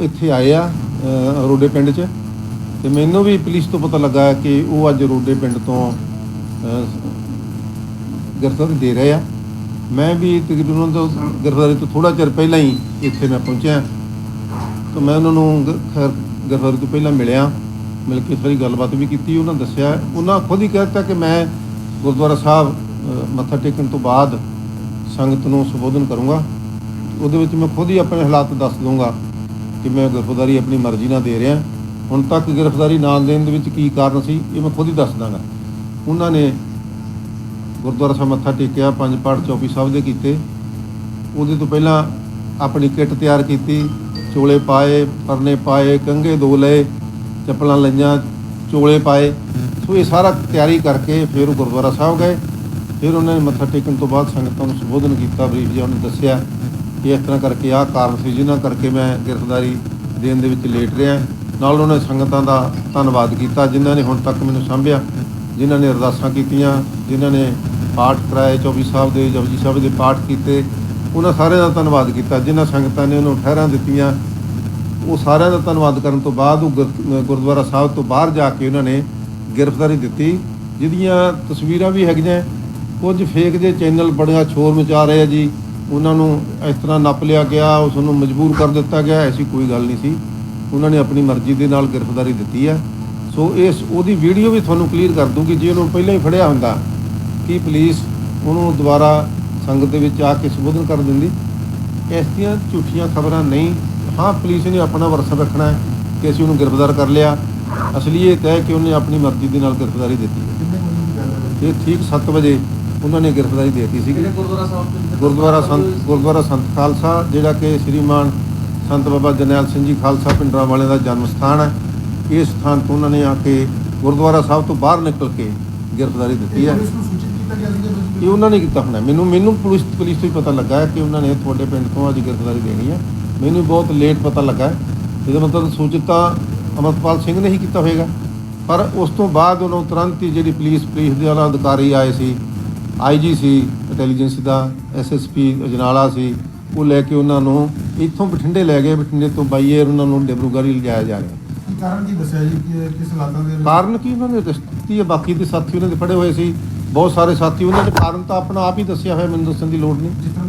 ਇੱਥੇ ਆਏ ਆ ਰੋਡੇ ਪਿੰਡ 'ਚ। ਤੇ ਮੈਨੂੰ ਵੀ ਪੁਲਿਸ ਤੋਂ ਪਤਾ ਲੱਗਾ ਕਿ ਉਹ ਅੱਜ ਰੋਡੇ ਪਿੰਡ ਤੋਂ ਗ੍ਰਿਫਤਾਰੀ ਦੇ ਰਹੇ ਆ। ਮੈਂ ਵੀ ਤਕਰੀਬਨ ਉਹਨਾਂ ਤੋਂ ਗ੍ਰਿਫਤਾਰੀ ਤੋਂ ਥੋੜਾ ਚਿਰ ਪਹਿਲਾਂ ਹੀ ਇੱਥੇ ਮੈਂ ਪਹੁੰਚਿਆ। ਤਾਂ ਮੈਂ ਉਹਨਾਂ ਨੂੰ ਖੈਰ, ਗ੍ਰਿਫਤਾਰੀ ਤੋਂ ਪਹਿਲਾਂ ਮਿਲਿਆ। ਮਿਲ ਕੇ ਸਾਰੀ ਗੱਲਬਾਤ ਵੀ ਕੀਤੀ, ਉਹਨਾਂ ਦੱਸਿਆ। ਉਹਨਾਂ ਖੁਦ ਹੀ ਕਹਿ ਦਿੱਤਾ ਕਿ ਮੈਂ ਗੁਰਦੁਆਰਾ ਸਾਹਿਬ ਮੱਥਾ ਟੇਕਣ ਤੋਂ ਬਾਅਦ ਸੰਗਤ ਨੂੰ ਸੰਬੋਧਨ ਕਰੂੰਗਾ। ਉਹਦੇ ਵਿੱਚ ਮੈਂ ਖੁਦ ਹੀ ਆਪਣੇ ਹਾਲਾਤ ਦੱਸ ਦੂੰਗਾ ਕਿ ਮੈਂ ਗ੍ਰਿਫਤਾਰੀ ਆਪਣੀ ਮਰਜ਼ੀ ਨਾਲ ਦੇ ਰਿਹਾ। ਹੁਣ ਤੱਕ ਗ੍ਰਿਫਤਾਰੀ ਨਾਲ ਦੇਣ ਦੇ ਵਿੱਚ ਕੀ ਕਾਰਨ ਸੀ, ਇਹ ਮੈਂ ਖੁਦ ਹੀ ਦੱਸ ਦਾਂਗਾ। ਉਹਨਾਂ ਨੇ ਗੁਰਦੁਆਰਾ ਸਾਹਿਬ ਮੱਥਾ ਟੇਕਿਆ, ਪੰਜ ਪਾਠ ਚੌਪੀ ਸਾਹਿਬ ਦੇ ਕੀਤੇ। ਉਹਦੇ ਤੋਂ ਪਹਿਲਾਂ ਆਪਣੀ ਕਿੱਟ ਤਿਆਰ ਕੀਤੀ, ਚੋਲੇ ਪਾਏ, ਪਰਨੇ ਪਾਏ, ਕੰਘੇ ਦੋ ਲਏ, ਚੱਪਲਾਂ ਲਈਆਂ, ਚੋਲੇ ਪਾਏ। ਸੋ ਇਹ ਸਾਰਾ ਤਿਆਰੀ ਕਰਕੇ ਫਿਰ ਉਹ ਗੁਰਦੁਆਰਾ ਸਾਹਿਬ ਗਏ। ਫਿਰ ਉਹਨਾਂ ਨੇ ਮੱਥਾ ਟੇਕਣ ਤੋਂ ਬਾਅਦ ਸੰਗਤਾਂ ਨੂੰ ਸੰਬੋਧਨ ਕੀਤਾ, ਬਰੀਫ ਜਿਹਾ ਉਹਨੇ ਦੱਸਿਆ ਕਿ ਇਸ ਤਰ੍ਹਾਂ ਕਰਕੇ ਆਹ ਕਾਰਨ ਸੀ ਜਿਨ੍ਹਾਂ ਕਰਕੇ ਮੈਂ ਗ੍ਰਿਫਤਾਰੀ ਦੇਣ ਦੇ ਵਿੱਚ ਲੇਟ ਰਿਹਾ ਨਾਲ ਉਹਨਾਂ ਸੰਗਤਾਂ ਦਾ ਧੰਨਵਾਦ ਕੀਤਾ, ਜਿਨ੍ਹਾਂ ਨੇ ਹੁਣ ਤੱਕ ਮੈਨੂੰ ਸੰਭਿਆ। ਜਿਨ੍ਹਾਂ ਨੇ ਅਰਦਾਸਾਂ ਕੀਤੀਆਂ, ਜਿਨ੍ਹਾਂ ਨੇ ਪਾਠ ਕਰਾਏ 24 ਸਾਹਿਬ ਦੇ, ਜਪਜੀ ਸਾਹਿਬ ਦੇ ਪਾਠ ਕੀਤੇ, ਉਹਨਾਂ ਸਾਰਿਆਂ ਦਾ ਧੰਨਵਾਦ ਕੀਤਾ। ਜਿਨ੍ਹਾਂ ਸੰਗਤਾਂ ਨੇ ਉਹਨੂੰ ਠਹਿਰਾਂ ਦਿੱਤੀਆਂ, ਉਹ ਸਾਰਿਆਂ ਦਾ ਧੰਨਵਾਦ ਕਰਨ ਤੋਂ ਬਾਅਦ ਉਹ ਗੁਰ- ਗੁਰਦੁਆਰਾ ਸਾਹਿਬ ਤੋਂ ਬਾਹਰ ਜਾ ਕੇ ਉਹਨਾਂ ਨੇ ਗ੍ਰਿਫਤਾਰੀ ਦਿੱਤੀ। ਜਿਹਦੀਆਂ ਤਸਵੀਰਾਂ ਵੀ ਹੈਗੀਆਂ, ਕੁਝ ਫੇਕ ਜੇ ਚੈਨਲ ਬੜੀਆਂ ਛੋਰ ਮਚਾ ਰਹੇ ਆ ਜੀ। ਉਹਨਾਂ ਨੂੰ ਇਸ ਤਰ੍ਹਾਂ ਨੱਪ ਲਿਆ ਗਿਆ, ਉਸ ਨੂੰ ਮਜਬੂਰ ਕਰ ਦਿੱਤਾ ਗਿਆ, ਐਸੀ ਕੋਈ ਗੱਲ ਨਹੀਂ ਸੀ। ਉਹਨਾਂ ਨੇ ਆਪਣੀ ਮਰਜ਼ੀ ਦੇ ਨਾਲ ਗ੍ਰਿਫਤਾਰੀ ਦਿੱਤੀ ਹੈ। ਸੋ ਇਸ, ਉਹਦੀ ਵੀਡੀਓ ਵੀ ਤੁਹਾਨੂੰ ਕਲੀਅਰ ਕਰ ਦੂੰਗੀ, ਜੇ ਉਹਨੂੰ ਪਹਿਲਾਂ ਹੀ ਫੜਿਆ ਹੁੰਦਾ, ਕਿ ਪੁਲਿਸ ਉਹਨੂੰ ਦੁਬਾਰਾ ਸੰਗਤ ਦੇ ਵਿੱਚ ਆ ਕੇ ਸੰਬੋਧਨ ਕਰ ਦਿੰਦੀ। ਇਸ ਦੀਆਂ ਝੂਠੀਆਂ ਖਬਰਾਂ ਨਹੀਂ। ਹਾਂ, ਪੁਲਿਸ ਨੇ ਆਪਣਾ ਵਰਸਾ ਰੱਖਣਾ ਹੈ ਕਿ ਅਸੀਂ ਉਹਨੂੰ ਗ੍ਰਿਫਤਾਰ ਕਰ ਲਿਆ। ਅਸਲੀਅਤ ਹੈ ਕਿ ਉਹਨੇ ਆਪਣੀ ਮਰਜ਼ੀ ਦੇ ਨਾਲ ਗ੍ਰਿਫਤਾਰੀ ਦਿੱਤੀ ਹੈ। ਕਿੰਨੇ ਇਹ ਠੀਕ 7 ਵਜੇ ਉਹਨਾਂ ਨੇ ਗ੍ਰਿਫਤਾਰੀ ਦੇ ਦਿੱਤੀ ਕਿਹੜੇ ਗੁਰਦੁਆਰਾ ਸਾਹਿਬ ਸੰਤ ਗੁਰਦੁਆਰਾ ਸੰਤ ਖਾਲਸਾ ਜਿਹੜਾ ਕਿ ਸ੍ਰੀਮਾਨ ਸੰਤ ਬਾਬਾ ਜਰਨੈਲ ਸਿੰਘ ਜੀ ਖਾਲਸਾ ਪਿੰਡਰਾਂ ਵਾਲਿਆਂ ਦਾ ਜਨਮ ਸਥਾਨ ਹੈ। ਇਸ ਸਥਾਨ ਤੋਂ ਉਹਨਾਂ ਨੇ ਆ ਕੇ ਗੁਰਦੁਆਰਾ ਸਾਹਿਬ ਤੋਂ ਬਾਹਰ ਨਿਕਲ ਕੇ ਗ੍ਰਿਫਤਾਰੀ ਦਿੱਤੀ ਹੈ। ਸੀ ਇਹ ਉਹਨਾਂ ਨੇ ਕੀਤਾ ਹੋਣਾ। ਮੈਨੂੰ ਮੈਨੂੰ ਪੁਲਿਸ ਪੁਲਿਸ ਤੋਂ ਹੀ ਪਤਾ ਲੱਗਾ ਹੈ ਕਿ ਉਹਨਾਂ ਨੇ ਤੁਹਾਡੇ ਪਿੰਡ ਤੋਂ ਅੱਜ ਗ੍ਰਿਫਤਾਰੀ ਦੇਣੀ ਹੈ। ਮੈਨੂੰ ਬਹੁਤ ਲੇਟ ਪਤਾ ਲੱਗਾ। ਇਹਦਾ ਮਤਲਬ ਸੂਚਿਤ ਤਾਂ ਅਮਰਪਾਲ ਸਿੰਘ ਨੇ ਹੀ ਕੀਤਾ ਹੋਵੇਗਾ ਪਰ ਉਸ ਤੋਂ ਬਾਅਦ ਉਹਨੂੰ ਤੁਰੰਤ ਹੀ ਜਿਹੜੀ ਪੁਲਿਸ ਪੁਲਿਸ ਦੇ ਵਾਲਾ ਅਧਿਕਾਰੀ ਆਏ ਸੀ ਆਈਜੀ ਸੀ ਇੰਟੈਲੀਜੈਂਸ ਦਾ ਐਸਐਸਪੀ ਅਜਨਾਲਾ ਸੀ ਉਹ ਲੈ ਕੇ ਉਹਨਾਂ ਨੂੰ ਇੱਥੋਂ ਬਠਿੰਡੇ ਲੈ ਗਏ ਬਠਿੰਡੇ ਤੋਂ ਬਾਈ ਏਅਰ ਉਹਨਾਂ ਨੂੰ ਡਿਬਰੂਗੜ੍ਹ ਲਿਜਾਇਆ ਜਾ ਰਿਹਾ। ਕਾਰਨ ਕੀ ਦੱਸਿਆ ਜੀ? ਕਿ ਕਿਸ ਹਾਲਾਤਾਂ ਦੇ ਕਾਰਨ ਕੀ ਉਹਨਾਂ ਨੇ ਦੱਸਤੀ ਹੈ ਬਾਕੀ ਦੇ ਸਾਥੀ ਉਹਨਾਂ ਦੇ ਫੜੇ ਹੋਏ ਸੀ ਬਹੁਤ ਸਾਰੇ ਸਾਥੀ ਉਹਨਾਂ ਨੇ ਕਾਰਨ ਤਾਂ ਆਪਣਾ ਆਪ ਹੀ ਦੱਸਿਆ ਹੋਇਆ ਮੈਨੂੰ ਦੱਸਣ ਦੀ ਲੋੜ ਨਹੀਂ। ਜਿਸ ਤਰ੍ਹਾਂ